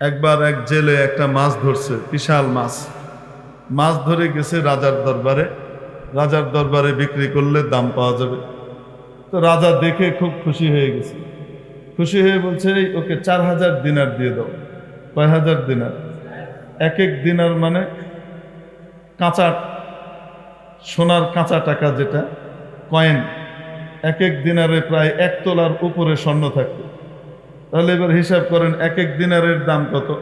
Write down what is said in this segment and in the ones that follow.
একবার এক জেলে একটা মাছ ধরছে, বিশাল মাছ। মাছ ধরে গেছে রাজার দরবারে। রাজার দরবারে বিক্রি করলে দাম পাওয়া যাবে। তো রাজা দেখে খুব খুশি হয়ে গেছে। খুশি হয়ে বলছে, "এই, ওকে চার হাজার দিনার দিয়ে দাও। কয় হাজার দিনার? এক এক দিনার মানে কাঁচা, সোনার কাঁচা টাকা যেটা, কয়েন। এক এক দিনারে প্রায় এক তোলার উপরে স্বর্ণ থাকতো। তাহলে এবার হিসাব করেন এক এক দিনারের দাম কত?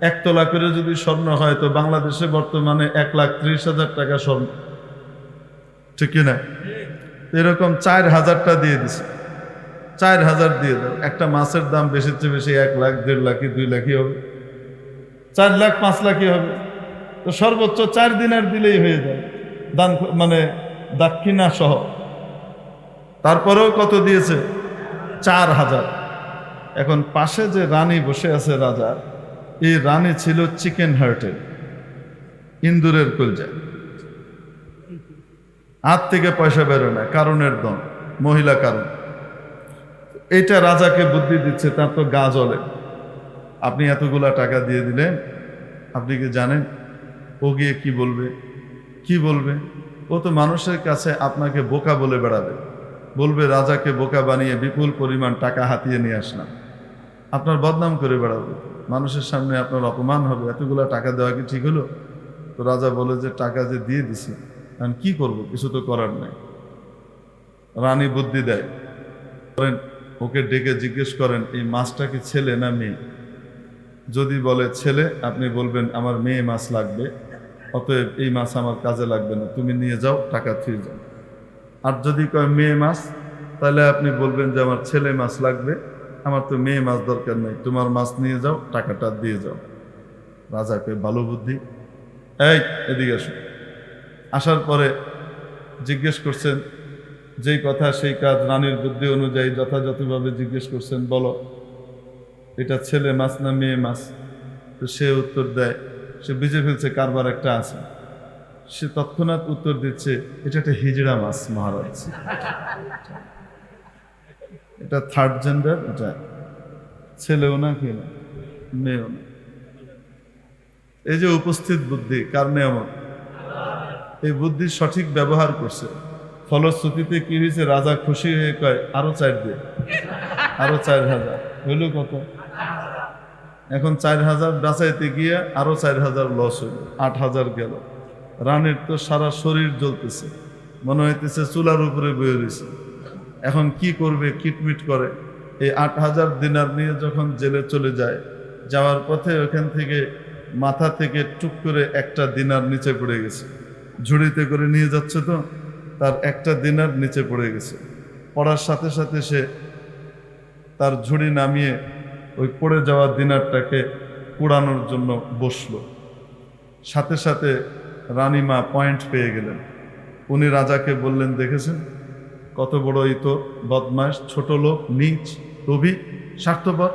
এক তোলা করে যদি স্বর্ণ হয়, তো বাংলাদেশে বর্তমানে এক লাখ ত্রিশ হাজার টাকা স্বর্ণ। ঠিক কিনা এরকম চার হাজারটা দিয়ে দিছে। চার হাজার দিয়ে দাও। একটা মাছের দাম বেশি চেয়ে বেশি এক লাখ, দেড় লাখই দুই লাখই হবে? চার লাখ, পাঁচ লাখই হবে। তো সর্বোচ্চ চার দিনের দিলেই হয়ে যায়। দান মানে দাক্ষিণা সহ। তারপরেও কত দিয়েছে? চার হাজার। এখন পাশে যে রানী বসে আছে রাজার এই রানী ছিল চিকেন হার্টের ইন্দুরের কলজায় হাত থেকে পয়সা বেরোয় না, কারণের দম মহিলা কারণ। এটা রাজাকে বুদ্ধি দিচ্ছে, তার তো গা জ্বলে। আপনি এতগুলা টাকা দিয়ে দিলেন, আপনি কি জানেন? ও গিয়ে কি বলবে? কি বলবে? ও তো মানুষের কাছে আপনাকে বোকা বলে বেড়াবে। বলবে, রাজাকে বোকা বানিয়ে বিপুল পরিমাণ টাকা হাতিয়ে নিয়ে আসলাম। আপনার বদনাম করে বেড়াবে। মানুষের সামনে আপনার অপমান হবে। এতগুলা টাকা দেওয়া কি ঠিক হলো? তো রাজা বলে যে, টাকা যে দিয়ে দিছি আমি কি করব? কিছু তো করার নাই। রানী বুদ্ধি দেয়। করেন ওকে ডেকে জিজ্ঞেস করেন, এই মাছটা কি ছেলে না মেয়ে? যদি বলে, ছেলে, আপনি বলবেন, আমার মেয়ে মাছ লাগবে, অতএব এই মাছ আমার কাজে লাগবে না, তুমি নিয়ে যাও, টাকা ফিরে যাও। আর যদি কয়, মেয়ে মাছ? তাহলে আপনি বলবেন যে, আমার ছেলে মাছ লাগবে আমার তো মেয়ে মাছ দরকার নেই, তোমার মাছ নিয়ে যাও, টাকাটা দিয়ে যাও। রাজাকে ভালো বুদ্ধি। এই, এদিকে আসো। আসার পরে জিজ্ঞেস করছেন, যেই কথা, সেই কাজ রানীর বুদ্ধি অনুযায়ী যথাযথভাবে জিজ্ঞেস করছেন, বলো, এটা ছেলে মাছ না মেয়ে মাছ? তো সে উত্তর দেয়, সে বুঝে ফেলছে কারবার একটা আছে। সে তৎক্ষণাৎ উত্তর দিচ্ছে, এটা একটা হিজড়া মাছ, মহারাজ। এটা থার্ড জেন্ডার এটা ছেলেও না কি? মেয়েও না। এই যে উপস্থিত বুদ্ধি, কার নিয়ামত? এই বুদ্ধির সঠিক ব্যবহার করছে। ফলশ্রুতিতে কি হয়েছে? রাজা খুশি হয়ে কয়, আরও চার দিয়ে আরও চার হাজার। হইল কত? এখন চার হাজার বাঁচাইতে গিয়ে আরও চার হাজার লস হইল। আট হাজার গেল। রানীর তো সারা শরীর জ্বলতেছে। মনে হইতেছে চুলার উপরে বয়ে রয়েছে এখন কি করবে কিটমিট করে? এই আট হাজার দিনার নিয়ে যখন জেলে চলে যায়, যাওয়ার পথে ওখান থেকে মাথা থেকে টুক করে একটা দিনার নিচে পড়ে গেছে। ঝুড়িতে করে নিয়ে যাচ্ছে তো, তার একটা দিনার নিচে পড়ে গেছে। পড়ার সাথে সাথে সে তার ঝুড়ি নামিয়ে ওই পড়ে যাওয়া দিনারটাকে কুড়ানোর জন্য বসল। সাথে সাথে রানীমা পয়েন্ট পেয়ে গেলেন। উনি রাজাকে বললেন, দেখেছেন? কত বড় এই তো বদমাস ছোট লোক, নিচ, লোভী, স্বার্থপর।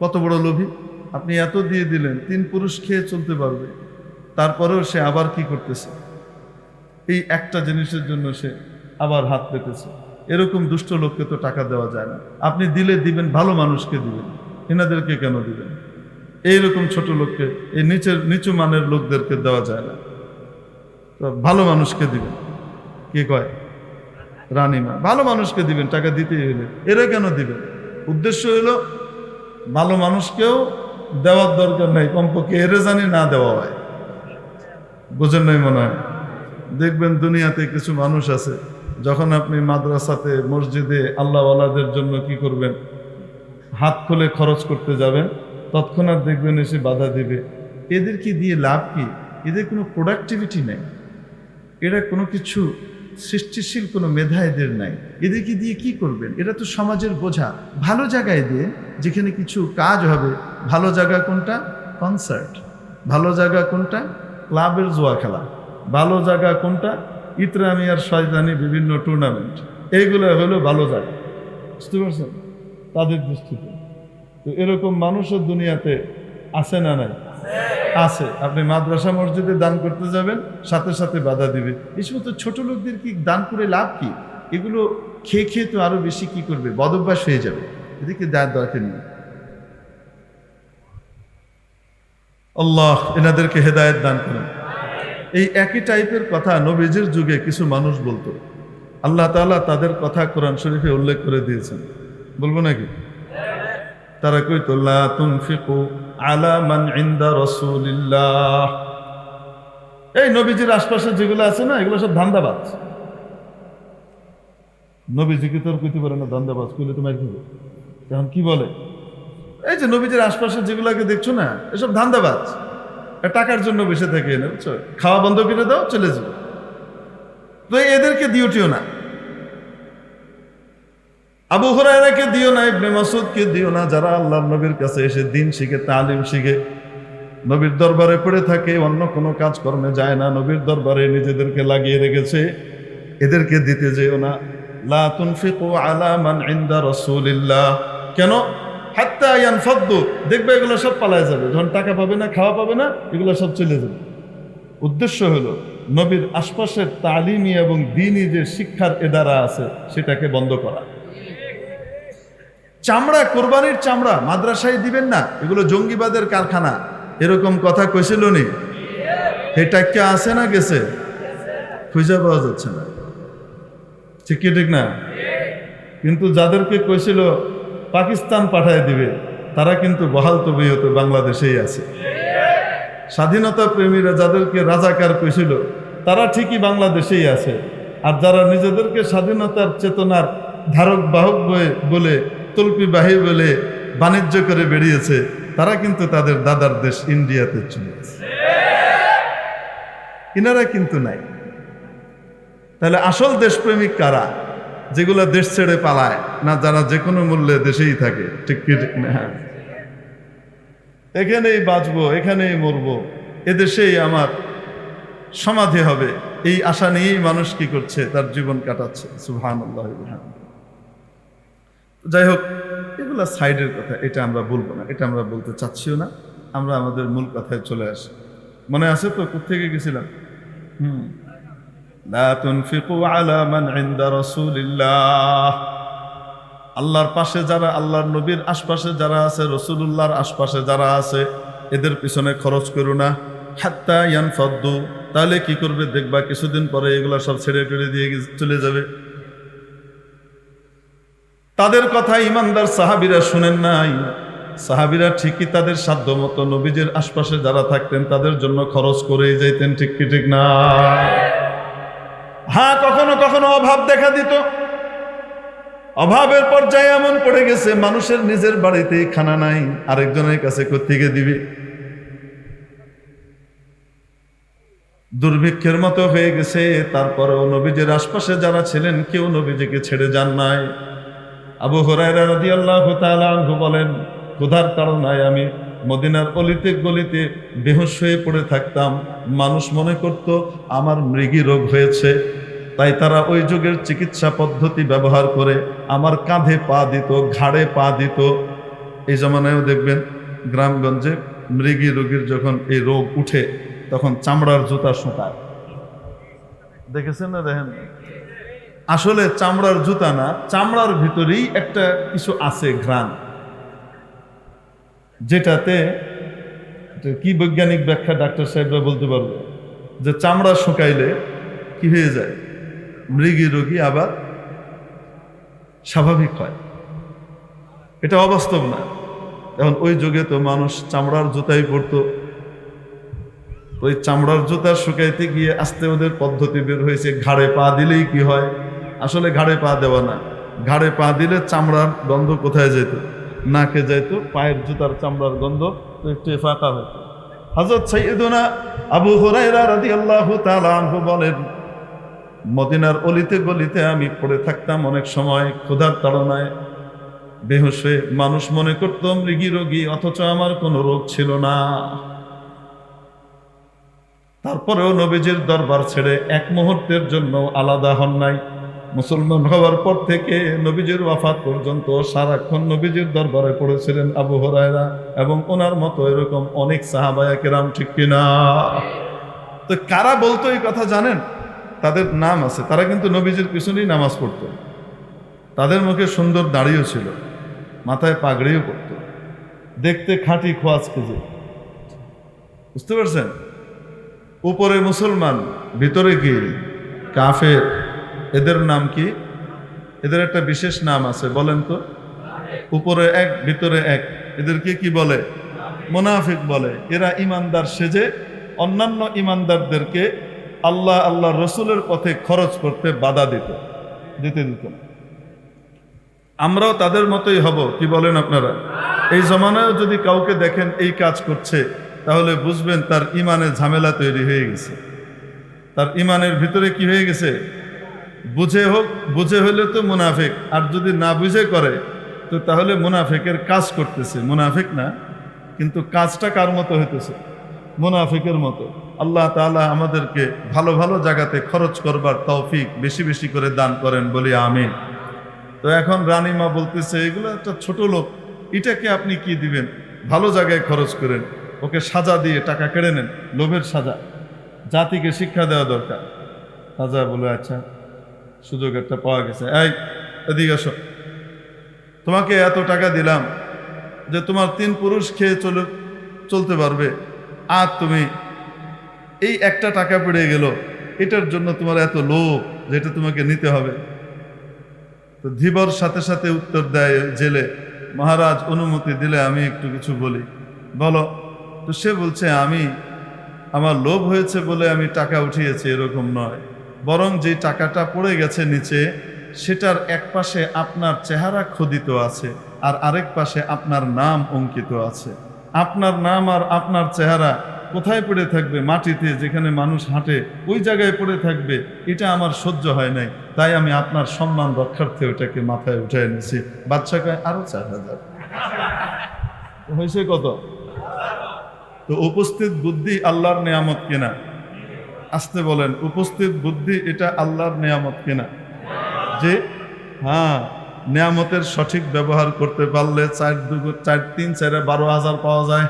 কত বড় লোভী। আপনি এত দিয়ে দিলেন, তিন পুরুষ খেয়ে চলতে পারবে। তারপরেও সে আবার কি করতেছে? এই একটা জিনিসের জন্য সে আবার হাত পেতেছে। এরকম দুষ্ট লোককে তো টাকা দেওয়া যায় না। আপনি দিলে দিবেন, ভালো মানুষকে দিবেন। এনাদেরকে কেন দিবেন? এইরকম ছোট লোককে, এই নিচের, নিচু মানের লোকদেরকে দেওয়া যায় না। তো ভালো মানুষকে দিবেন। কে কয়? রানীমা। ভালো মানুষকে দিবেন, টাকা দিতেই হলে এরা কেন দিবেন উদ্দেশ্য হলো ভালো মানুষকেও দেওয়ার দরকার নাই, কমপক্ষে এরে জানি না দেওয়া হয়। বোঝেন নাই মনে হয়? দেখবেন দুনিয়াতে কিছু মানুষ আছে, যখন আপনি মাদ্রাসাতে, মসজিদে আল্লাহওয়ালাদের জন্য কি করবেন? হাত খুলে খরচ করতে যাবেন, তৎক্ষণাৎ দেখবেন এসে বাধা দিবে। এদেরকে দিয়ে লাভ কি? এদের কোনো প্রোডাক্টিভিটি নেই। এরা কোনো কিছু সৃষ্টিশীল কোনো মেধা এদের নাই। এদেরকে দিয়ে কি করবেন? এটা তো সমাজের বোঝা। ভালো জায়গায় দিয়ে যেখানে কিছু কাজ হবে, ভালো জায়গা কোনটা? কনসার্ট। ভালো জায়গা কোনটা? ক্লাবের জোয়া খেলা। ভালো জায়গা কোনটা? ইতরামি আর শয়তানি বিভিন্ন টুর্নামেন্ট এইগুলো হলো ভালো জায়গা। বুঝতে পারছেন? তাদের দৃষ্টিতে। তো এরকম মানুষও দুনিয়াতে আছে না নাই? আছে। আপনি মাদ্রাসা মসজিদে দান করতে যাবেন, সাথে সাথে বাধা দিবে। এই সমস্ত ছোট লোকদের কি দান করে লাভ কি? এগুলো খেয়ে খেয়ে তো আরও বেশি কি করবে? বদভ্যাস হয়ে যাবে। এদিকে দেওয়ার দরকার নেই। আল্লাহ, এনাদেরকে হেদায়েত দান করেন। এই একই টাইপের কথা নবীজির যুগে কিছু মানুষ বলতো। আল্লাহ তাআলা তাদের কথা কোরআন শরীফে উল্লেখ করে দিয়েছেন। বলব নাকি? তারা কইতো, লা তুনফিকু আলা মান ইনদা রাসূলিল্লাহ। এই নবীজির আশপাশে যেগুলো আছে না, এগুলো সব ধান্দাবাজ। নবীজিকে তোর কইতে পারে না ধান্দাবাজ? কইলে তোমার কি? এখন কি বলে? এই যে নবীজির আশপাশে যেগুলোকে দেখছ না, এসব ধান্দাবাজ। টাকার জন্য বসে থাকে না বুঝছ? খাওয়া বন্ধ করে দাও, চলে যাও। তো এদেরকে দিওটিও না। আবু হুরায়রাকে দিও না, ইবনে মাসুদকে দিও না, যারা আল্লাহ নবীর কাছে এসে দিন শিখে, তালিম শিখে, নবীর দরবারে পড়ে থাকে, অন্য কোনো কাজকর্মে যায় না, নবীর দরবারে নিজেদেরকে লাগিয়ে রেখেছে, এদেরকে দিতে যেও না। লা তুনফিকু আলা মান ইনদা রাসূলিল্লাহ। কেন? হাত্তা ইয়ানফাদ্দু। দেখবে এগুলো সব পালায় যাবে। যখন টাকা পাবে না, খাওয়া পাবে না, এগুলো সব চলে যাবে। উদ্দেশ্য হলো, নবীর আশপাশের তালিমি এবং দিনই যে শিক্ষার এদারা আছে, সেটাকে বন্ধ করা। চামড়া, কোরবানির চামড়া মাদ্রাসায় দিবেন না, এগুলো জঙ্গিবাদের কারখানা। এরকম কথা কইছিল নি এটা কে আছে না গেছে? খুঁজে পাওয়া যাচ্ছে না। ঠিক ঠিক না? কিন্তু যাদেরকে কইছিল, পাকিস্তান পাঠায় দিবে তারা কিন্তু বহাল তবিয়ত বাংলাদেশেই আছে। স্বাধীনতা প্রেমীরা যাদেরকে রাজাকার কইছিল, তারা ঠিকই বাংলাদেশেই আছে। আর যারা নিজেদেরকে স্বাধীনতার চেতনার ধারক বাহক বলে তল্পি বাহি বলে বাণিজ্য করে বেরিয়েছে, তারা কিন্তু তাদের দাদার দেশ ইন্ডিয়াতে চলে গেছে। ইনারা কিন্তু নাই। তাহলে আসল দেশপ্রেমিক কারা? যেগুলো দেশ ছেড়ে পালায়, না যারা যে কোনো মূল্যে দেশেই থাকে, ঠিক কি ঠিক না। এখানেই বাঁচবো, এখানেই মরবো, এদেশেই আমার সমাধি হবে। এই আশা নিয়েই মানুষ কি করছে, তার জীবন কাটাচ্ছে। সুহান যাই হোক এগুলা সাইডের কথা, এটা আমরা বলব না, এটা আমরা বলতে চাচ্ছিও না, আমরা আমাদের মূল কথায় চলে আসি। মনে আছে তো কোথেকে গেছিলাম? হুম। আল্লাহর পাশে যারা, আল্লাহর নবীর আশপাশে যারা আছে, রসুলুল্লাহর আশপাশে যারা আছে, এদের পিছনে খরচ করো না। হাত্তা ইয়ান ফদ্দু তাহলে কি করবে? দেখবা কিছুদিন পরে এগুলো সব ছেড়ে টেড়ে দিয়ে চলে যাবে। তাদের কথা ইমানদার সাহাবিরা শুনেন নাই। সাহাবিরা ঠিকই তাদের সাধ্য মতো নবীজের আশপাশে যারা থাকতেন তাদের জন্য খরচ করেই যাইতেন, ঠিক কি ঠিক না? হ্যাঁ কখনো কখনো অভাব দেখা দিত। অভাবের পর্যায়ে এমন পড়ে গেছে, মানুষের নিজের বাড়িতেই খানা নাই, আরেকজনের কাছে কোথেকে দিবে? দুর্ভিক্ষের মতো হয়ে গেছে, তারপরেও নবীজের আশপাশে যারা ছিলেন, কেউ নবীজিকে ছেড়ে যান নাই। আবু হরাইরা তাআলা আনহু বলেন, ক্ষুধার তাড়নায় আমি মদিনার অলিতে গলিতে বেহুশ হয়ে পড়ে থাকতাম। মানুষ মনে করত আমার মৃগী রোগ হয়েছে। তাই তারা ওই যুগের চিকিৎসা পদ্ধতি ব্যবহার করে আমার কাঁধে পা দিত, ঘাড়ে পা দিত। এই জমানায়ও দেখবেন, গ্রামগঞ্জে মৃগী রোগীর যখন এই রোগ উঠে, তখন চামড়ার জুতা শুকায়। দেখেছেন না দেখেন আসলে চামড়ার জুতা না, চামড়ার ভিতরেই একটা কিছু আছে ঘ্রাণ। যেটাতে কি বৈজ্ঞানিক ব্যাখ্যা ডাক্তার সাহেবরা বলতে পারবে? যে চামড়া শুকাইলে কি হয়ে যায়? মৃগী রোগী আবার স্বাভাবিক হয়। এটা অবাস্তব না। এখন ওই যুগে তো মানুষ চামড়ার জুতাই পরতো। ওই চামড়ার জুতা শুকাইতে গিয়ে আস্তে ওদের পদ্ধতি বের হয়েছে, ঘাড়ে পা দিলেই কি হয়? আসলে ঘাড়ে পা দেওয়া না। ঘাড়ে পা দিলে চামড়ার গন্ধ কোথায় যেত নাকে যাইতো, পায়ের জুতার চামড়ার গন্ধ একটু ফাঁকা হতো হজরত সৈয়দনা আবু হুরাইরা বলেন, মদিনার অলিতে গলিতে আমি পড়ে থাকতাম অনেক সময় ক্ষুধার তাড়নায়। হয়ে মানুষ মনে করত, মৃগী রোগী, অথচ আমার কোনো রোগ ছিল না। তারপরেও নবীজির দরবার ছেড়ে এক মুহূর্তের জন্য আলাদা হন নাই। মুসলমান হওয়ার পর থেকে নবীজির ওয়াফাত পর্যন্ত সারাক্ষণ নবীজির দরবারে পড়েছিলেন আবু হরায়রা এবং ওনার মতো এরকম অনেক সাহাবায়া কেরাম, ঠিক কিনা? তো কারা বলতো এই কথা জানেন? তাদের নাম আছে। তারা কিন্তু নবীজির পিছনেই নামাজ পড়তো। তাদের মুখে সুন্দর দাড়িও ছিল, মাথায় পাগড়িও পড়তো। দেখতে খাঁটি খোয়াজ খুঁজে। বুঝতে পারছেন? উপরে মুসলমান, ভিতরে গিয়ে কাফের। এদের নাম কি? এদের একটা বিশেষ নাম আছে, বলেন তো। উপরে এক, ভিতরে এক। এদেরকে কি বলে? মোনাফিক বলে। এরা ইমানদার সেজে অন্যান্য ইমানদারদেরকে আল্লাহ আল্লাহ রসুলের পথে খরচ করতে বাধা দিত, দিতে দিত। আমরাও তাদের মতোই হব, কি বলেন আপনারা? এই জমানায় যদি কাউকে দেখেন এই কাজ করছে, তাহলে বুঝবেন তার ইমানের ঝামেলা তৈরি হয়ে গেছে। তার ইমানের ভিতরে কি হয়ে গেছে? বুঝে হোক, বুঝে হলে তো মুনাফেক। আর যদি না বুঝে করে, তো তাহলে মুনাফেকের কাজ করতেছে। মুনাফেক না, কিন্তু কাজটা কার মতো হইতেছে? মুনাফিকের মতো। আল্লাহ তাআলা আমাদেরকে ভালো ভালো জায়গাতে খরচ করবার তৌফিক বেশি বেশি করে দান করেন বলি আমি তো এখন রানীমা বলতেছে, এগুলো একটা ছোট লোক, এটাকে আপনি কি দিবেন? ভালো জায়গায় খরচ করেন। ওকে সাজা দিয়ে টাকা কেড়ে নেন, লোভের সাজা। জাতিকে শিক্ষা দেওয়া দরকার। সাজা বলে আচ্ছা। সুযোগ একটা পাওয়া গেছে। এই, এদিকে আসো। তোমাকে এত টাকা দিলাম যে তোমার তিন পুরুষ খেয়ে চলে চলতে পারবে। আর তুমি এই একটা টাকা পেড়ে গেল, এটার জন্য তোমার এত লোভ যেটা তোমাকে নিতে হবে। তো ধীবর সাথে সাথে উত্তর দেয় জেলে, মহারাজ, অনুমতি দিলে আমি একটু কিছু বলি। বলো, তো সে বলছে, আমি, আমার লোভ হয়েছে বলে আমি টাকা উঠিয়েছি, এরকম নয়। বরং যে টাকাটা পড়ে গেছে নিচে, সেটার এক পাশে আপনার চেহারা খোদিত আছে আর আরেক পাশে আপনার নাম অঙ্কিত আছে। আপনার নাম আর আপনার চেহারা কোথায় পড়ে থাকবে মাটিতে যেখানে মানুষ হাঁটে, ওই জায়গায় পড়ে থাকবে, এটা আমার সহ্য হয় নাই। তাই আমি আপনার সম্মান রক্ষার্থে ওটাকে মাথায় উঠে এনেছি। বাচ্চাকে আরও চার হাজার। হয়েছে কত? তো উপস্থিত বুদ্ধি আল্লাহর নেয়ামত কিনা? আসতে বলেন, উপস্থিত বুদ্ধি এটা আল্লাহর নেয়ামত কিনা? যে হ্যাঁ নেয়ামতের সঠিক ব্যবহার করতে পারলে চার দুগো চার, তিন, চারে বারো হাজার পাওয়া যায়।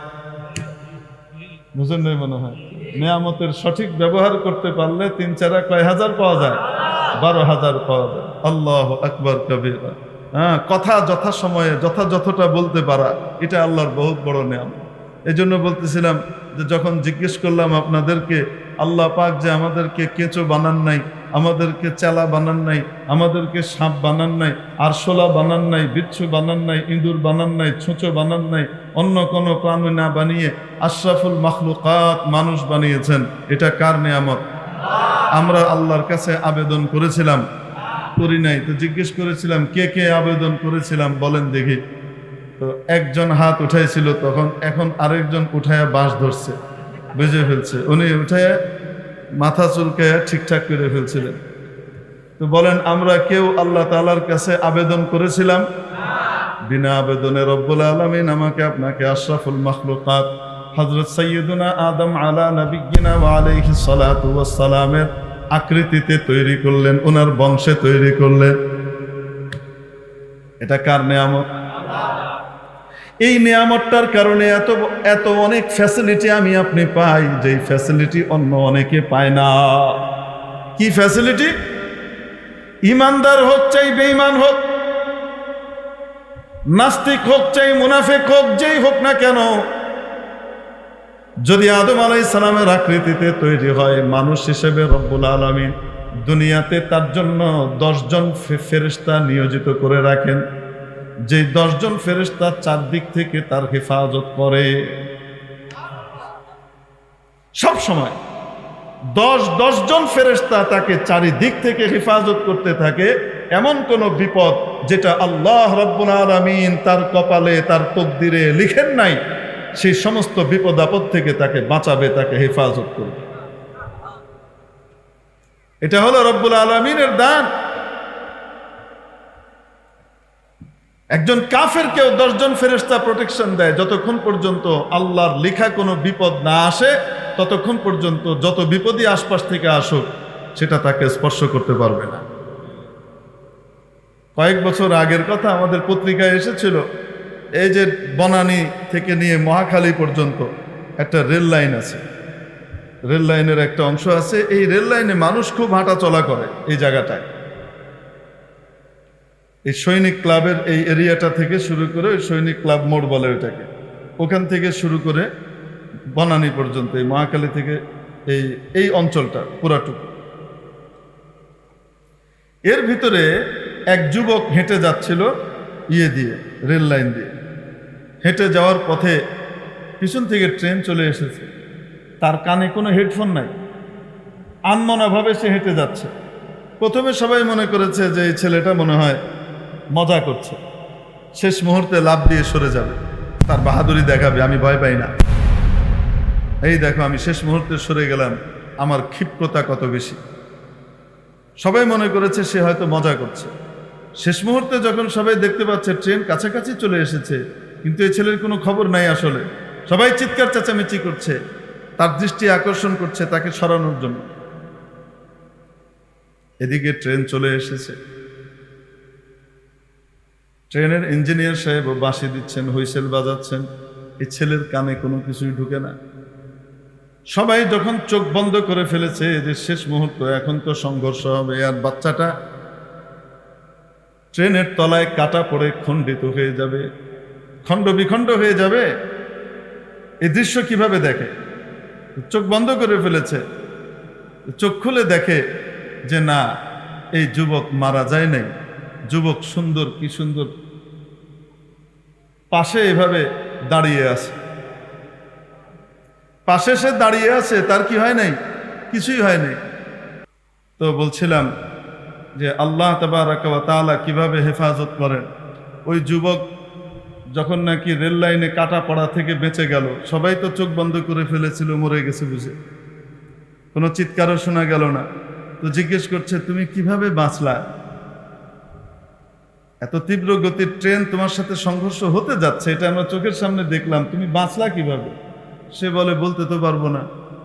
বুঝেন মনে হয়? নেয়ামতের সঠিক ব্যবহার করতে পারলে তিন, চারা কয় হাজার পাওয়া যায়? বারো হাজার পাওয়া যায়। আল্লাহ আকবর কবির। হ্যাঁ কথা যথাসময়ে যথাযথটা বলতে পারা, এটা আল্লাহর বহুত বড় নিয়ম এই জন্য বলতেছিলাম যে যখন জিজ্ঞেস করলাম আপনাদেরকে আল্লাহ পাক যে আমাদেরকে কেঁচো বানান নাই, আমাদেরকে চেলা বানান নাই, আমাদেরকে সাপ বানান নাই, আরশোলা বানান নাই, বিচ্ছু বানান নাই, ইঁদুর বানান নাই, ছুঁচো বানান নাই, অন্য কোনো প্রাণী না বানিয়ে আশরাফুল মাখলুকাত মানুষ বানিয়েছেন, এটা কার নিয়ামত? আমরা আল্লাহর কাছে আবেদন করেছিলাম, করি নাই, তো জিজ্ঞেস করেছিলাম, কে কে আবেদন করেছিলাম, বলেন দেখি। তো একজন হাত উঠাইছিল তখন, এখন আরেকজন উঠায়া বাঁশ ধরছে। বুঝে ফেলছে। উনি উঠে মাথা চুলকে ঠিকঠাক করে ফেলছিলেন। তো বলেন, আমরা কেউ আল্লাহ তালার কাছে আবেদন করেছিলাম? বিনা আবেদনে রব্বুল আলমিন আমাকে, আপনাকে আশরাফুল মখলুকাত হজরত সৈয়দুনা আদম আলা নবিগিনা আলাইহি সালাতু সালামের আকৃতিতে তৈরি করলেন ওনার বংশে তৈরি করলেন। এটা কার নেয়ামত? এই নিয়ামতটার কারণে এত এত অনেক ফ্যাসিলিটি আমি আপনি পাই, যেই ফ্যাসিলিটি অন্য অনেকে পায় না। কি ফ্যাসিলিটি ইমানদার হোক চাই বেঈমান হোক, নাস্তিক হোক চাই মুনাফেক হোক, যেই হোক না কেন, যদি আদম আলাই সালামের আকৃতিতে তৈরি হয়, মানুষ হিসেবে রব্বুল আলমিন দুনিয়াতে তার জন্য দশজন ফেরিস্তা নিয়োজিত করে রাখেন। যে দশজন ফেরেস্তা চারদিক থেকে তার হেফাজত করে। সব সময় দশ দশজন ফেরেস্তা তাকে চারিদিক থেকে হেফাজত করতে থাকে, এমন কোন বিপদ যেটা আল্লাহ রব্বুল আলমিন তার কপালে, তার তকদিরে লিখেন নাই, সেই সমস্ত বিপদ আপদ থেকে তাকে বাঁচাবে, তাকে হেফাজত করবে। এটা হলো রব্বুল আলমিনের দান। একজন কাফের কেউ দশজন ফেরেস্তা প্রোটেকশন দেয়। যতক্ষণ পর্যন্ত আল্লাহর লেখা কোনো বিপদ না আসে, ততক্ষণ পর্যন্ত যত বিপদই আশপাশ থেকে আসুক, সেটা তাকে স্পর্শ করতে পারবে না। কয়েক বছর আগের কথা আমাদের পত্রিকায় এসেছিল, এই যে বনানী থেকে নিয়ে মহাখালী পর্যন্ত একটা রেল লাইন আছে। রেল লাইনের একটা অংশ আছে। এই রেল লাইনে মানুষ খুব হাঁটা চলা করে এই জায়গাটায়। এই সৈনিক ক্লাবের এই এরিয়াটা থেকে শুরু করে ওই সৈনিক ক্লাব মোড় বলে ওইটাকে। ওখান থেকে শুরু করে বনানী পর্যন্ত, এই মহাকালী থেকে এই এই অঞ্চলটা, পুরাটুকু। এর ভিতরে এক যুবক হেঁটে যাচ্ছিল ইয়ে দিয়ে, রেল লাইন দিয়ে। হেঁটে যাওয়ার পথে পিছন থেকে ট্রেন চলে এসেছে। তার কানে কোনো হেডফোন নাই। আনমনাভাবে সে হেঁটে যাচ্ছে। প্রথমে সবাই মনে করেছে যে এই ছেলেটা মনে হয় মজা করছে। শেষ মুহূর্তে লাভ দিয়ে সরে যাবে। তার বাহাদুরি দেখাবে, আমি ভয় পাই না। এই দেখো, আমি শেষ মুহূর্তে সরে গেলাম। আমার ক্ষিপ্রতা কত বেশি। সবাই মনে করেছে সে হয়তো মজা করছে। শেষ মুহূর্তে যখন সবাই দেখতে পাচ্ছে, ট্রেন কাছাকাছি চলে এসেছে, কিন্তু এই ছেলের কোনো খবর নাই আসলে। সবাই চিৎকার চেঁচামেচি করছে। তার দৃষ্টি আকর্ষণ করছে তাকে সরানোর জন্য। এদিকে ট্রেন চলে এসেছে। ট্রেনের ইঞ্জিনিয়ার সাহেব বাঁশি দিচ্ছেন, হুইসেল বাজাচ্ছেন, এই ছেলের কানে কোনো কিছুই ঢুকে না। সবাই যখন চোখ বন্ধ করে ফেলেছে যে শেষ মুহূর্ত, এখন তো সংঘর্ষ হবে, আর বাচ্চাটা ট্রেনের তলায় কাটা পড়ে খণ্ডিত হয়ে যাবে, খণ্ড বিখণ্ড হয়ে যাবে। এই দৃশ্য কীভাবে দেখে? চোখ বন্ধ করে ফেলেছে, চোখ খুলে দেখে যে না, এই যুবক মারা যায় নাই। যুবক সুন্দর, কি সুন্দর। পাশে এভাবে দাঁড়িয়ে আছে। পাশে সে দাঁড়িয়ে আছে, তার কি হয় নাই? কিছুই হয় নাই। তো বলছিলাম যে আল্লাহ তালা কীভাবে হেফাজত করেন? ওই যুবক যখন নাকি রেল লাইনে কাটা পড়া থেকে বেঁচে গেল, সবাই তো চোখ বন্ধ করে ফেলেছিল, মরে গেছে বুঝে। কোনো চিৎকারও শোনা গেল না। তো জিজ্ঞেস করছে, তুমি কীভাবে বাঁচলা? এত তীব্র গতির ট্রেন তোমার সাথে সংঘর্ষ হতে যাচ্ছে, এটা আমরা চোখের সামনে দেখলাম, তুমি বাঁচলা কীভাবে? সে বলে, বলতে তো পারব না।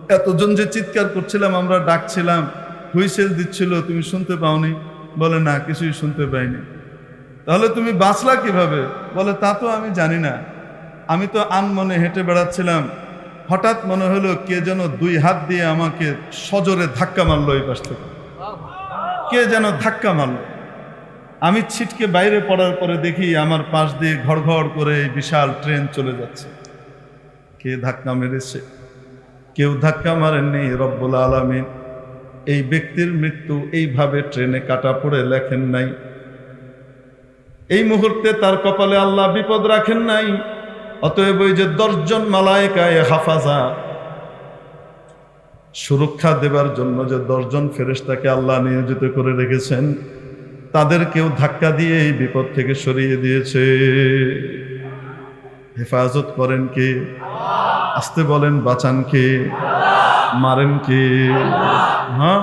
এতজন যে চিৎকার করছিলাম, আমরা ডাকছিলাম, হুইসেল দিচ্ছিল, তুমি শুনতে পাওনি? বলে, না, কিছুই শুনতে পাইনি। তাহলে তুমি বাঁচলা কীভাবে? বলে, তা তো আমি জানি না। আমি তো আনমনে হেঁটে বেড়াচ্ছিলাম। হঠাৎ মনে হলো, কে যেন দুই হাত দিয়ে আমাকে সজোরে ধাক্কা মারলো এই পাশ থেকে। কে যেন ধাক্কা মারলো। আমি ছিটকে বাইরে পড়ার পরে দেখি আমার পাশ দিয়ে ঘর ঘর করে বিশাল ট্রেন চলে যাচ্ছে। কে ধাক্কা মেরেছে? কেউ ধাক্কা মারেননি, রব্বুল আলমিন। এই ব্যক্তির মৃত্যু এইভাবে ট্রেনে কাটা পড়ে লেখেন নাই। এই মুহূর্তে তার কপালে আল্লাহ বিপদ রাখেন নাই। অতএব ওই যে দশজন মালায়কায় হাফাজা, সুরক্ষা দেবার জন্য যে দশজন ফেরেশতাকে আল্লাহ নিয়োজিত করে রেখেছেন তাদের কেউ ধাক্কা দিয়ে এই বিপদ থেকে সরিয়ে দিয়েছে। হেফাজত করেন কে? আসতে বলেন, বাঁচান কে? মারেন কে? হ্যাঁ?